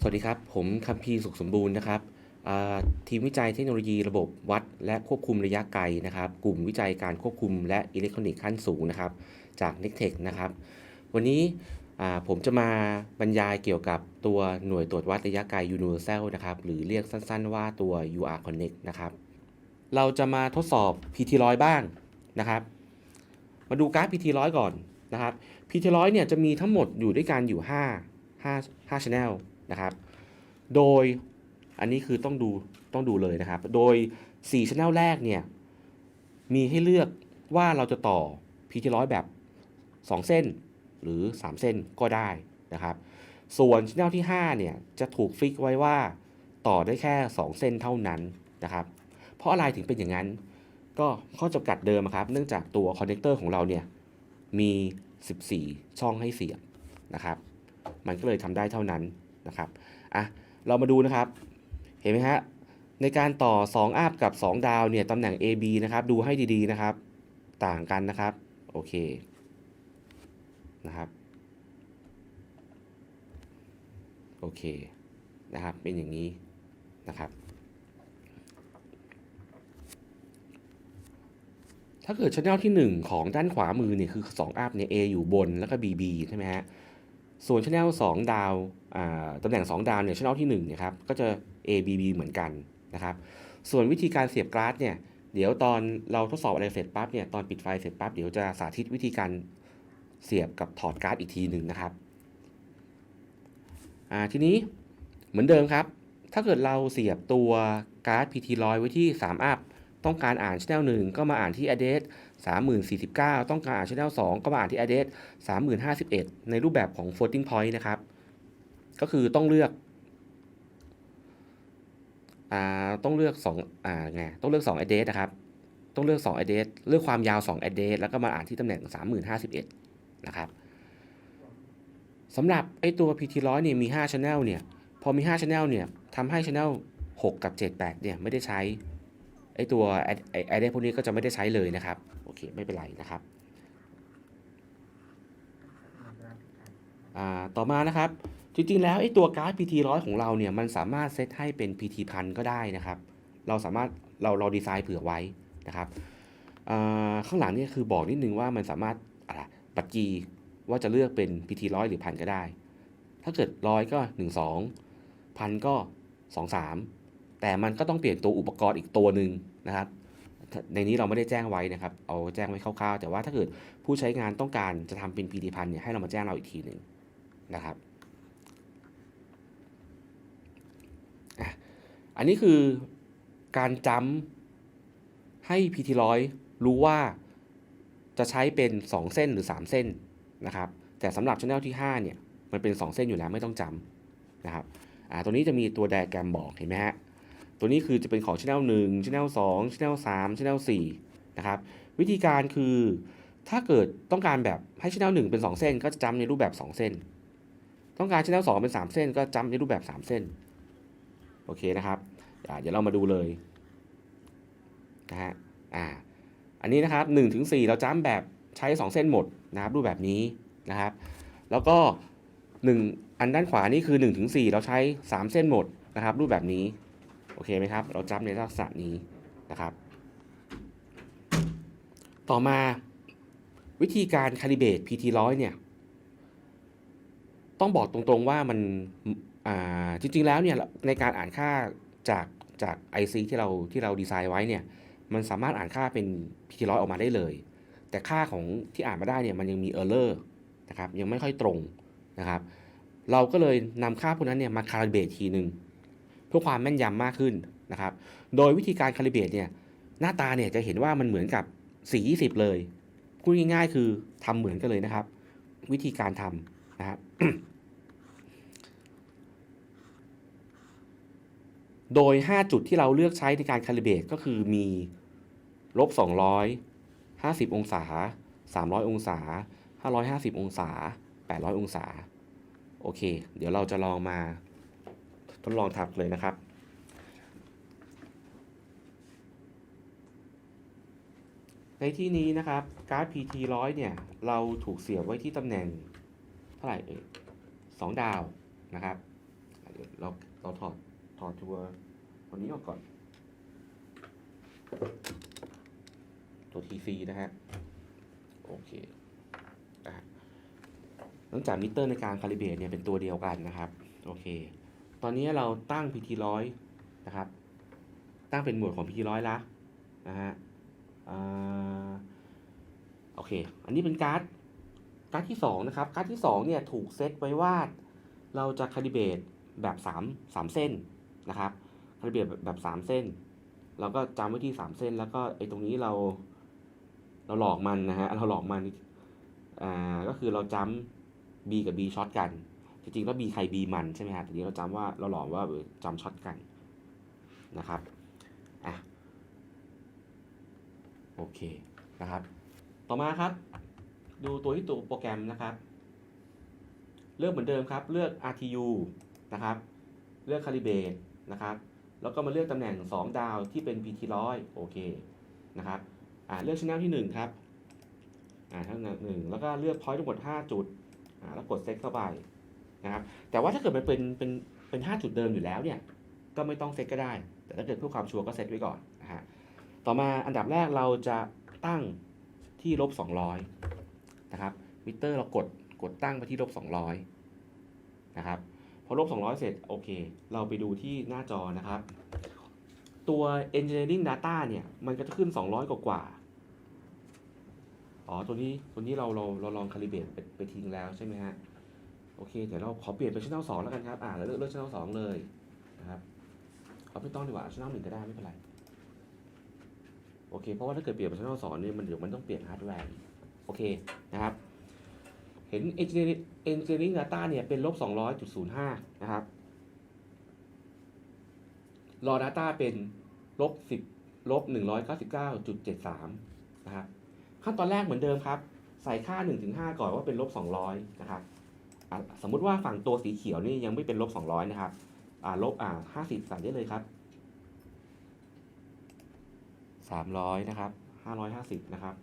สวัสดีครับ ผมคัมพีสุขสมบูรณ์นะครับทีมวิจัยเทคโนโลยีระบบวัด และควบคุมระยะไกลนะครับ กลุ่มวิจัยการควบคุมและอิเล็กทรอนิกส์ขั้นสูงนะครับ จาก n e c t e c h นะครับ วันนี้ผมจะมาบรรยายเกี่ยวกับตัวหน่วยตรวจวัดระยะไกล Universal นะครับ หรือเรียกสั้นๆว่าตัว UR Connect นะครับ เราจะมาทดสอบ PT100 บ้างนะครับ มาดูกราฟ PT100 ก่อนนะครับ PT100 เนี่ยจะมีทั้งหมดอยู่ด้วยกันอยู่ 5 5 5 channel นะครับ โดยอันนี้คือต้องดูต้องดูเลยนะครับ โดย4 channel แรกเนี่ยมีให้เลือกว่าเราจะต่อ PT100 แบบ 2 เส้นหรือ 3 เส้นก็ได้นะครับ ส่วน channel ที่5เนี่ยจะถูกฟิกไว้ว่าต่อได้แค่ 2 เส้นเท่านั้นนะครับ เพราะอะไรถึงเป็นอย่างนั้น ก็ข้อจำกัดเดิมครับ เนื่องจากตัวคอนเนคเตอร์ของเราเนี่ยมี 14 ช่องให้เสียบนะครับ มันก็เลยทำได้เท่านั้น นะครับอะเรามาดูนะครับ เห็นไหมฮะในการต่อ 2 อัพกับ 2 ดาวเนี่ยตำแหน่ง AB นะครับ ดูให้ดีๆนะครับ ต่างกันนะครับ โอเคนะครับ โอเคนะครับ เป็นอย่างนี้นะครับ ถ้าเกิดช anel ที่ 1 ของด้านขวามือเนี่ยคือ 2 อัพเนี่ย A อยู่บนแล้วก็ BB ใช่ไหมฮะ ส่วนช anel 2ดาวอ่าตำแหน่ง 2 ดาวเนี่ยช anel ที่1เนี่ยครับก็จะ A B B เหมือนกันนะครับ ส่วนวิธีการเสียบการ์ดเนี่ยเดี๋ยวตอนเราทดสอบอะไรเสร็จปั๊บเนี่ยตอนปิดไฟเสร็จปั๊บเดี๋ยวจะสาธิตวิธีการเสียบกับถอดการ์ดอีกทีหนึ่งนะครับอ่าทีนี้เหมือนเดิมครับ ถ้าเกิดเราเสียบตัวการ์ด PT100 ไว้ที่3อัพต้องการอ่าน channel 1 ก็มาอ่านที่ address 3049 ต้องการอ่าน channel 2 ก็มาอ่านที่ address 3051 ในรูปแบบของ floating point นะครับ ก็คือต้องเลือกอ่าต้องเลือก2อ่าไงต้องเลือก 2 address นะครับ ต้องเลือก 2 address เลือกความยาว 2 address แล้วก็มาอ่านที่ตำแหน่ง 3051 นะครับสำหรับไอตัว PT100 เนี่ยมี 5 channel เนี่ย พอมี 5 channel เนี่ยทำให้ channel 6 กับ 7 8 เนี่ย ไม่ได้ใช้ไอตัวไอไอเดพวกนี้ก็จะไม่ได้ใช้เลยนะครับ เคไม่เป็นไรนะครับต่อมานะครับจริงๆแล้วไอ้ตัวการ์ด PT ร้อยของเราเนี่ยมันสามารถเซตให้เป็น PT พันก็ได้นะครับ เราสามารถเราเราดีไซน์เผื่อไว้นะครับข้างหลังนี่คือบอกนิดนึงว่ามันสามารถอะไรบัตรจีว่าจะเลือกเป็น PT ร้อยหรือพันก็ได้ ถ้าเกิดร้อยก็ 1 2 พันก็ 2 3 แต่มันก็ต้องเปลี่ยนตัวอุปกรณ์อีกตัวหนึ่งนะครับ ในนี้เราไม่ได้แจ้งไว้นะครับ เอาแจ้งไว้คร่าวๆ แต่ว่าถ้าเกิดผู้ใช้งานต้องการจะทำเป็น PT พันเนี่ยให้เรามาแจ้งเราอีกทีหนึ่งนะครับ อันนี้คือการจำให้ PT ร้อยรู้ว่าจะใช้เป็น 2 เส้นหรือ 3 เส้นนะครับ แต่สำหรับ channel ที่ 5 เนี่ย มันเป็น 2 เส้นอยู่แล้วไม่ต้องจำนะครับ อ่า ตัวนี้จะมีตัวไดแกรมบอกเห็นไหมฮะ ตัวนี้คือจะเป็นของ channel 1 channel 2 channel 3 channel 4นะครับวิธีการคือถ้าเกิดต้องการแบบให้ channel 1 เป็น 2 เส้น ก็จะจำในรูปแบบ 2 เส้น ต้องการ channel 2 เป็น 3 เส้น ก็จำในรูปแบบ 3 เส้นโอเคนะครับเดี๋ยวเรามาดูเลยนะฮะอ่าอันนี้นะครับ1ถึง4เราจำแบบใช้ 2 เส้นหมดนะครับรูปแบบนี้นะครับ แล้วก็ 1 อันด้านขวานี่คือ1ถึง4เราใช้ 3 เส้นหมดนะครับ รูปแบบนี้ โอเคไหมครับ เราจำในลักษณะนี้นะครับ ต่อมาวิธีการคาลิเบต PT100 เนี่ย ต้องบอกตรงๆว่ามันจริงๆแล้วเนี่ยในการอ่านค่าจากจาก IC ที่เราที่เราดีไซน์ไว้เนี่ย มันสามารถอ่านค่าเป็น PT100 ออกมาได้เลย แต่ค่าของที่อ่านมาได้เนี่ยมันยังมี error นะครับยังไม่ค่อยตรงนะครับ เราก็เลยนำค่าพวกนั้นเนี่ยมาคาลิเบตทีหนึ่ง เพื่อความแม่นยำมากขึ้นนะครับ โดยวิธีการคาลิเบตเนี่ยหน้าตาเนี่ยจะเห็นว่ามันเหมือนกับ420 เลยพูดง่ายๆ คือทำเหมือนกันเลยนะครับ วิธีการทำนะครับ โดย 5 จุดที่เราเลือกใช้ในการคาลิเบตก็คือมีลบ200 50 องศา 300 องศา 550 องศา 800 องศา โอเค เดี๋ยวเราจะลองมา ดลองทำเลยนะครับ ในที่นี้นะครับการ์ด PT 100 เนี่ย เราถูกเสียบไว้ที่ตำแหน่งเท่าไหร่เอ่ยสองดาวนะครับดี๋ยวเราเราถอดถอดตัวตัวนี้ออกก่อน ตัว TC นะฮะ โอเคอะเนื่องจากมิเตอร์ในการคาลิเบรตเนี่ยเป็นตัวเดียวกันนะครับ โอเค ตอนนี้เราตั้ง PT ร้อยนะครับ ตั้งเป็นหมวดของ PT ร้อยละนะฮะอ่าโอเค อันนี้เป็นการ์ดการ์ดที่ 2 นะครับ การ์ดที่ 2 เนี่ยถูกเซตไว้ว่าเราจะคาลิเบรตแบบ3 3เส้นนะครับคาลิเบรตแบบ 3 เส้น เราก็จำไว้ที่ 3 เส้น แล้วก็ไอ้ตรงนี้เราเราหลอกมันนะฮะ เราหลอกมัน อ่า ก็คือเราจำ B กับ B ช็อตกัน จริงๆแล้ว B ใคร B มันใช่ไหมฮะทีนี้เราจำว่าเราหลอกว่าเออจำช็อตกันนะครับอะโอเคนะครับ ต่อมาครับ ดูตัวที่ตัวโปรแกรมนะครับ เลือกเหมือนเดิมครับ เลือก RTU นะครับ เลือก Calibrate นะครับ แล้วก็มาเลือกตำแหน่ง 2 ดาวที่เป็น PT 100โอเคนะครับอ่าเลือกช anel ที่ 1 ครับอ่าทั้งหนึ่งแล้วก็เลือก point ทั้งหมด 5 จุดอ่าแล้วกด set เข้าไป นะครับแต่ว่าถ้าเกิดมันเป็นเป็นเป็น5จุดเดิมอยู่แล้วเนี่ยก็ไม่ต้องเซตก็ได้ แต่ถ้าเกิดเพื่อความชัวร์ก็เซตไว้ก่อนนะฮะต่อมาอันดับแรกเราจะตั้งที่ลบ200นะครับมิเตอร์เรากดกดตั้งไปที่ลบ200นะครับพอลบ200 เสร็จโอเค เราไปดูที่หน้าจอนะครับ ตัว engineering data เนี่ย มันก็จะขึ้น 200 กว่ากว่าอ๋อ ตัวนี้ตัวนี้เราเราเราลอง calibrate ไปไปทิ้งแล้วใช่ไหมฮะ โอเค เดี๋ยวเราขอเปลี่ยนเป็น channel 2แล้วกันครับ อ่าเราเลือกเลือก channel 2เลยนะครับเอาไม่ต้องดีกว่า channel 1ก็ได้ไม่เป็นไร โอเค เพราะว่าถ้าเกิดเปลี่ยนเป็น channel 2เนี่ยมันเดี๋ยวมันต้องเปลี่ยนฮาร์ดแวร์โอเคนะครับ เห็น engineering engineering data เนี่ยเป็นลบ200.05 นะครับ raw data เป็นลบ10ลบ199.73 นะครับ ขั้นตอนแรกเหมือนเดิมครับ ใส่ค่า 1-5 ก่อนว่าเป็นลบ200 นะครับอะ สมมุติว่าฝั่งตัวสีเขียวนี่ยังไม่เป็นลบ200 นะครับลบอ่า50 ใส่ได้เลยครับ 300 นะครับ 550 นะครับ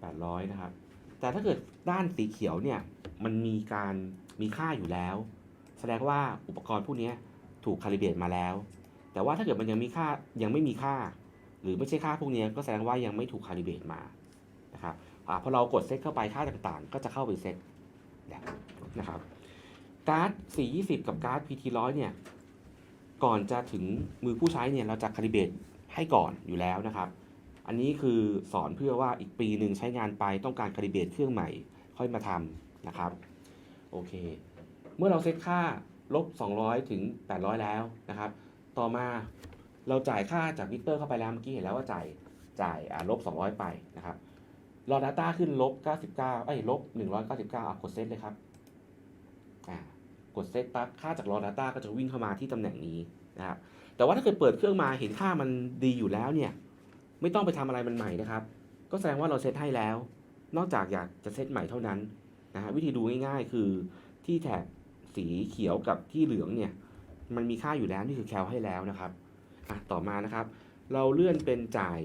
800 นะครับ แต่ถ้าเกิดด้านสีเขียวเนี่ยมันมีการมีค่าอยู่แล้ว แสดงว่าอุปกรณ์พวกนี้ถูกคาลิเบรตมาแล้ว แต่ว่าถ้าเกิดมันยังมีค่ายังไม่มีค่า หรือไม่ใช่ค่าพวกนี้ก็แสดงว่ายังไม่ถูกคาลิเบรตมานะครับ อพอเรากดเซตเข้าไปค่าต่างๆ ก็จะเข้าไปเซตนะครับการ์ด 420 กับการ์ด PT 100 เนี่ยก่อนจะถึงมือผู้ใช้เนี่ยเราจะคาลิเบรตให้ก่อนอยู่แล้วนะครับ อันนี้คือสอนเพื่อว่าอีกปีหนึ่งใช้งานไปต้องการคาลิเบรตเครื่องใหม่ค่อยมาทำนะครับโอเค เมื่อเราเซตค่าลบ 200 ถึง 800 แล้วนะครับ ต่อมาเราจ่ายค่าจากมิเตอร์เข้าไปแล้วเมื่อกี้เห็นแล้วว่าจ่ายจ่ายลบ 200 ไปนะครับ รอ Data ขึ้นลบ 99 เอ้ยลบ 199อะกดเซตเลยครับอ่ากดเซตปั๊บค่าจากรอ Data ก็จะวิ่งเข้ามาที่ตำแหน่งนี้นะครับแต่ว่าถ้าเกิดเปิดเครื่องมาเห็นค่ามันดีอยู่แล้วเนี่ยไม่ต้องไปทำอะไรมันใหม่นะครับ ก็แสดงว่าเราเซตให้แล้ว นอกจากอยากจะเซตใหม่เท่านั้นนะฮะวิธีดูง่ายๆ คือที่แถบสีเขียวกับที่เหลืองเนี่ยมันมีค่าอยู่แล้วนี่คือแคลให้แล้วนะครับอะต่อมานะครับ เราเลื่อนเป็นจ่าย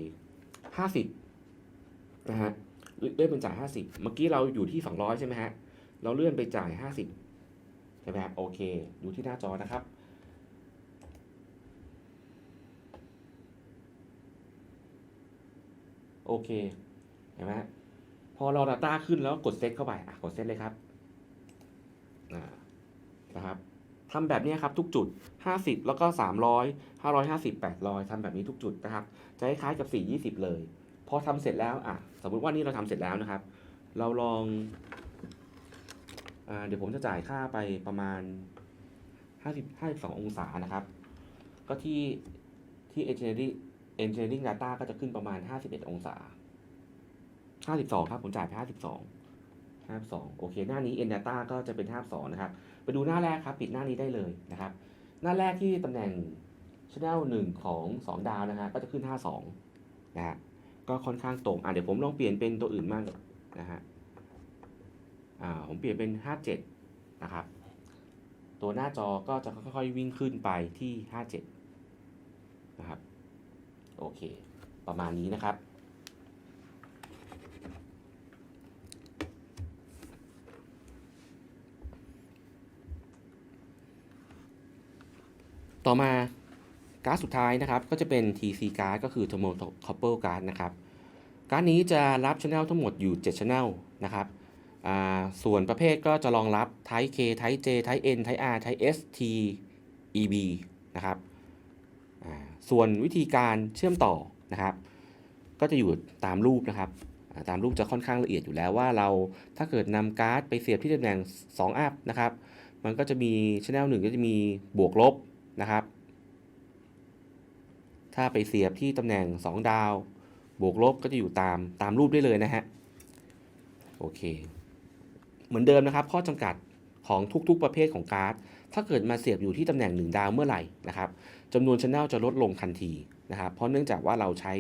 50นะฮะ เลื่อนเป็นจ่าย 50 เมื่อกี้เราอยู่ที่ 200 ใช่ไหมฮะ เราเลื่อนไปจ่าย 50 ใช่ไหมครับ โอเค ดูที่หน้าจอนะครับ โอเค เห็นไหมฮะพอเรา Data ขึ้นแล้วกดเซตเข้าไป อะ กดเซตเลยครับ นะครับทำแบบนี้ครับทุกจุด 50 แล้วก็ 300 550 800ทำแบบนี้ทุกจุดนะครับ จะคล้ายๆกับ 420 เลย พอทำเสร็จแล้วอะสมมุติว่านี่เราทำเสร็จแล้วนะครับ เราลองอเดี๋ยวผมจะจ่ายค่าไปประมาณ 50 52 องศานะครับ ก็ที่ที่ engineering engineering data ก็จะขึ้นประมาณ 51 องศา 52 ครับ ผมจ่ายไป 52 52 โอเค หน้านี้ n data ก็จะเป็น 52 นะครับ ไปดูหน้าแรกครับ ปิดหน้านี้ได้เลยนะครับ หน้าแรกที่ตำแหน่ง channel 1 ของ 2 ดาวนะฮะก็จะขึ้น 52 นะฮะ ก็ค่อนข้างตรงอะเดี๋ยวผมลองเปลี่ยนเป็นตัวอื่นบ้างนะฮะอ่าผมเปลี่ยนเป็น 57 นะครับ ตัวหน้าจอก็จะค่อยๆวิ่งขึ้นไปที่ 57 นะครับ โอเค ประมาณนี้นะครับ ต่อมา การ์ดสุดท้ายนะครับก็จะเป็น TC card ก็คือ thermocouple card นะครับการ์ดนี้จะรับ channel ทั้งหมดอยู่7 channel นะครับส่วนประเภทก็จะรองรับ Type K Type J Type N Type R Type S T EB นะครับส่วนวิธีการเชื่อมต่อนะครับ ก็จะอยู่ตามรูปนะครับ ตามรูปจะค่อนข้างละเอียดอยู่แล้วว่าเราถ้าเกิดนำการ์ดไปเสียบที่ตำแหน่ง2อัพนะครับ มันก็จะมีช anel หนึ่งก็จะมีบวกลบนะครับ ถ้าไปเสียบที่ตำแหน่ง 2 ดาว บวกลบก็จะอยู่ตามตามรูปได้เลยนะฮะ โอเค เหมือนเดิมนะครับ ข้อจำกัดของทุกๆประเภทของการ์ด ถ้าเกิดมาเสียบอยู่ที่ตำแหน่ง 1 ดาวเมื่อไหร่นะครับจำนวนช anel จะลดลงทันทีนะครับ เพราะเนื่องจากว่าเราใช้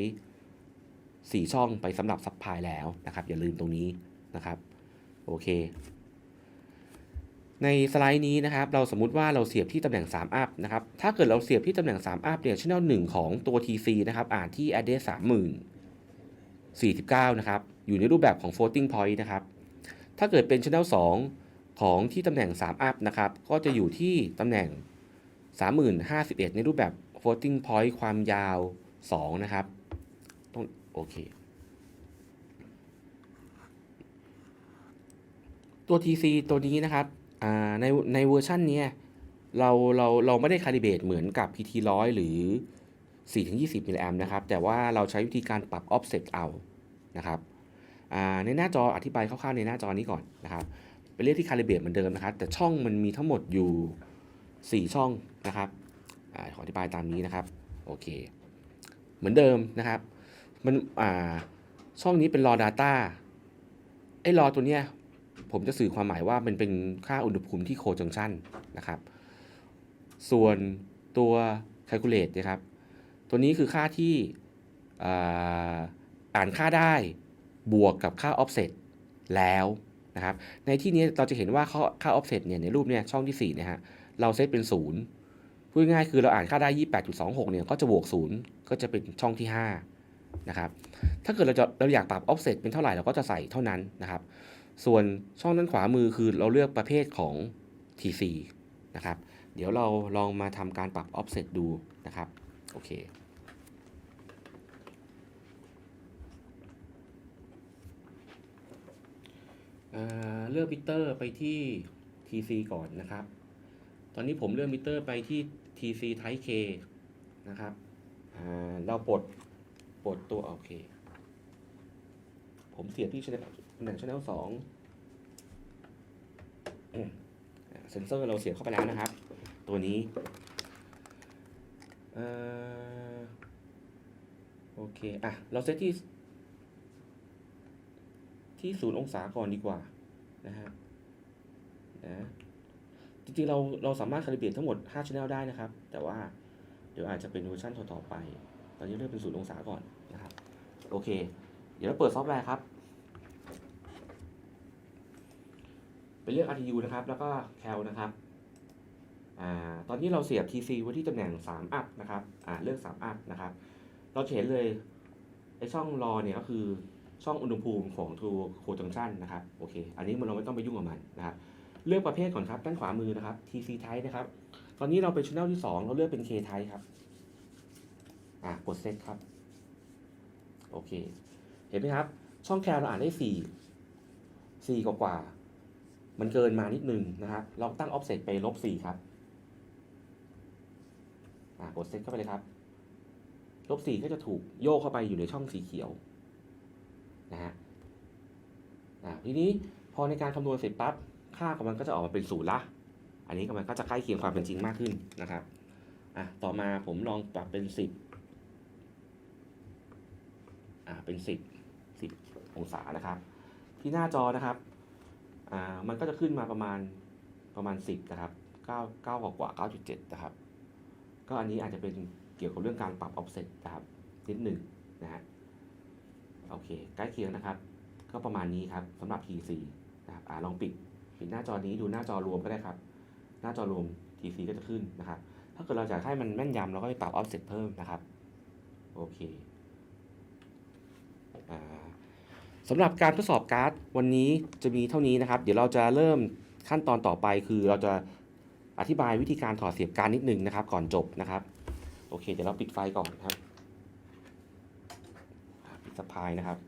4 ช่องไปสำหรับซับพลายแล้วนะครับ อย่าลืมตรงนี้นะครับ โอเค ในสไลด์นี้นะครับเราสมมุติว่าเราเสียบที่ตำแหน่ง3อัพนะครับถ้าเกิดเราเสียบที่ตำแหน่ง3อัพเนี่ย channel 1 ของตัว TC นะครับอ่านที่ address 30 49 นะครับ อยู่ในรูปแบบของ floating point นะครับ ถ้าเกิดเป็น channel 2 ของที่ตำแหน่ง3อัพนะครับ ก็จะอยู่ที่ตำแหน่ง 3051 ในรูปแบบ floating point ความยาว 2 นะครับต้องโอเคตัว TC ตัวนี้นะครับ ในในเวอร์ชันนี้เราเราเราไม่ได้คาลิเบตเหมือนกับ PT 100 หรือ 4-20มิลลิแอมนะครับ แต่ว่าเราใช้วิธีการปรับ offset เอานะครับในหน้าจออธิบายคร่าวๆในหน้าจอนี้ก่อนนะครับ เป็นเรื่องที่คาลิเบตเหมือนเดิมนะครับ แต่ช่องมันมีทั้งหมดอยู่ 4 ช่องนะครับอขออธิบายตามนี้นะครับโอเค เหมือนเดิมนะครับ มันอ่าช่องนี้เป็น raw data ไอ้ raw ตัวเนี้ย ผมจะสื่อความหมายว่ามันเป็นค่าอุณหภูมิที่โคจังชันนะครับ ส่วนตัว calculate นะครับ ตัวนี้คือค่าที่อ่าอ่านค่าได้บวกกับค่า offset แล้วนะครับ ในที่นี้เราจะเห็นว่าค่าค่า offset เนี่ยในรูปเนี่ยช่องที่4นะฮะเราเซตเป็น 0 พูดง่ายคือเราอ่านค่าได้ 28.26 เนี่ยก็จะบวก 0 ก็จะเป็นช่องที่5นะครับ ถ้าเกิดเราจะเราอยากปรับ offset เป็นเท่าไหร่เราก็จะใส่เท่านั้นนะครับ ส่วนช่องด้านขวามือคือเราเลือกประเภทของ TC นะครับ เดี๋ยวเราลองมาทำการปรับ offset ดูนะครับ โอเคเลือกมิเตอร์ไปที่ TC ก่อนนะครับ ตอนนี้ผมเลือกมิเตอร์ไปที่ TC Type K นะครับ เราปลด ปลดตัวโอเค ผมเสียบที่ ตำแหน่ง channel สองเซนเซอร์เราเสียบเข้าไปแล้วนะครับ ตัวนี้โอเค อะ เราเซตที่ ที่ศูนย์องศาก่อนดีกว่า นะฮะ นะ จริงๆ เราเราสามารถคาลิเบรตทั้งหมด 5 channel ได้นะครับ แต่ว่าเดี๋ยวอาจจะเป็นเวอร์ชันต่อๆไป ตอนนี้เลือกเป็นศูนย์องศาก่อนนะครับ โอเค เดี๋ยวเราเปิดซอฟต์แวร์ครับ ไปเลือก RTU นะครับ แล้วก็ cal นะครับอ่าตอนนี้เราเสียบ TC ไว้ที่ตำแหน่ง3 up นะครับอ่าเลือก3 up นะครับ เราเห็นเลยไอช่องรอเนี่ยก็คือช่องอุณหภูมิของตัวโคจังชันนะครับ โอเค อันนี้มันเราไม่ต้องไปยุ่งกับมันนะครับ เลือกประเภทก่อนครับด้านขวามือนะครับ TC type นะครับ ตอนนี้เราเป็น channel ที่ 2 เราเลือกเป็น K type ครับอ่ากด set ครับ โอเค เห็นไหมครับ ช่องแคลเราอ่านได้ 4 4กว่ากว่า มันเกินมานิดนึงนะครับเราตั้ง offset ไปลบ4ครับอ่ากด set เข้าไปเลยครับ ลบ4ก็จะถูกโยกเข้าไปอยู่ในช่องสีเขียวนะฮะอ่าทีนี้พอในการคำนวณเสร็จปั๊บค่าของมันก็จะออกมาเป็นศูนย์ละ อันนี้ก็มันก็จะใกล้เคียงความเป็นจริงมากขึ้นนะครับอะต่อมาผมลองปรับเป็น10อ่าเป็น10 10องศานะครับ ที่หน้าจอนะครับ อ่ามันก็จะขึ้นมาประมาณประมาณ 10 นะครับ 9 9กว่ากว่า9.7 นะครับ ก็อันนี้อาจจะเป็นเกี่ยวกับเรื่องการปรับ offset นะครับ นิดหนึ่งนะฮะโอเค ใกล้เคียงนะครับ ก็ประมาณนี้ครับสำหรับ TC นะครับอ่าลองปิดปิดหน้าจอนี้ดูหน้าจอรวมก็ได้ครับ หน้าจอรวม TC ก็จะขึ้นนะครับ ถ้าเกิดเราอยากให้มันแม่นยำเราก็ไปปรับ offset เพิ่มนะครับ โอเคอ่า สำหรับการทดสอบการ์ดวันนี้จะมีเท่านี้นะครับ เดี๋ยวเราจะเริ่มขั้นตอนต่อไปคือเราจะอธิบายวิธีการถอดเสียบการดนิดนึงนะครับ ก่อนจบนะครับ โอเค เดี๋ยวเราปิดไฟก่อนนะครับปิดสะพายนะครับ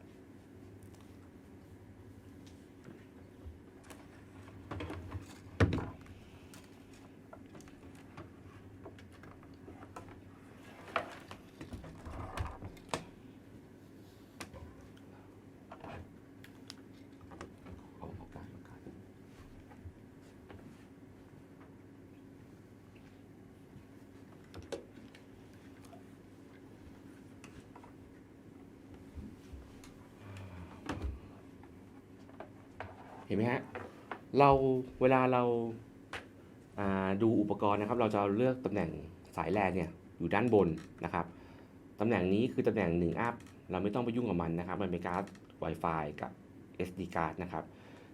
เอาเอาการเอาการ เห็นไหมฮะ เราเวลาเราดูอุปกรณ์นะครับ เราจะเลือกตำแหน่งสายแลนเนี่ยอยู่ด้านบนนะครับตำแหน่งนี้คือตำแหน่ง1อัพเราไม่ต้องไปยุ่งกับมันนะครับ มันเป็นการ์ด Wi-Fi กับ SD card นะครับ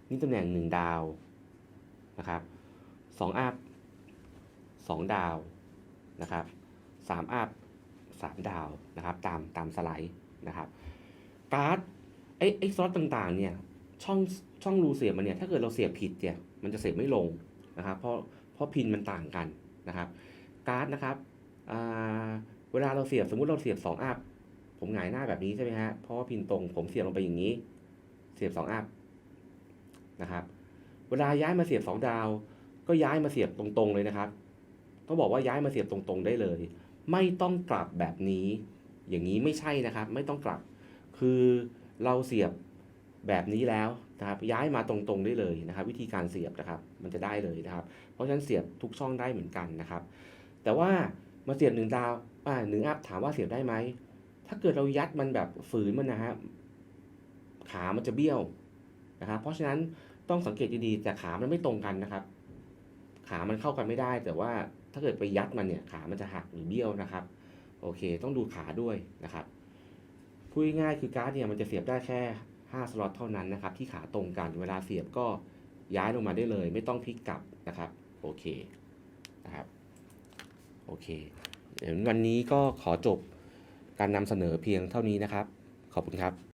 นี่ตำแหน่ง 1 ดาวนะครับ2อัพ2ดาวนะครับ3อัพ3ดาวนะครับ ตามตามสไลด์นะครับการ์ดไอ้ไอ้ซอสต่างๆเนี่ย ช่องช่องรูเสียบมันเนี่ยถ้าเกิดเราเสียบผิดเนี่ยมันจะเสียบไม่ลงนะครับเพราะเพราะพินมันต่างกันนะครับ การ์ดนะครับเวลาเราเสียบสมมุติเราเสียบ2อัพผมหงายหน้าแบบนี้ใช่ไหมฮะเพราะว่าพินตรงผมเสียบลงไปอย่างนี้ เสียบ2อัพนะครับเวลาย้ายมาเสียบสองดาว ก็ย้ายมาเสียบตรงๆเลยนะครับต้องบอกว่าย้ายมาเสียบตรงๆได้เลย ไม่ต้องกลับแบบนี้ อย่างนี้ไม่ใช่นะครับ ไม่ต้องกลับ คือเราเสียบ แบบนี้แล้วนะครับย้ายมาตรงๆได้เลยนะครับ วิธีการเสียบนะครับ มันจะได้เลยนะครับ เพราะฉะนั้นเสียบทุกช่องได้เหมือนกันนะครับ แต่ว่ามาเสียบหนึ่งดาวอ่าหนึ่งอัพถามว่าเสียบได้ไหมถ้าเกิดเรายัดมันแบบฝืนมันนะฮะขามันจะเบี้ยวนะครับ เพราะฉะนั้นต้องสังเกตดีๆแต่ขามันไม่ตรงกันนะครับ ขามันเข้ากันไม่ได้ แต่ว่าถ้าเกิดไปยัดมันเนี่ยขามันจะหักหรือเบี้ยวนะครับ โอเค ต้องดูขาด้วยนะครับพูดง่ายคือการ์ดเนี่ยมันจะเสียบได้แค่ 5 สล็อตเท่านั้นนะครับ ที่ขาตรงกันเวลาเสียบก็ย้ายลงมาได้เลย ไม่ต้องพลิกกลับนะครับ โอเคนะครับโอเคเดี๋ยววันนี้ก็ขอจบการนำเสนอเพียงเท่านี้นะครับ ขอบคุณครับ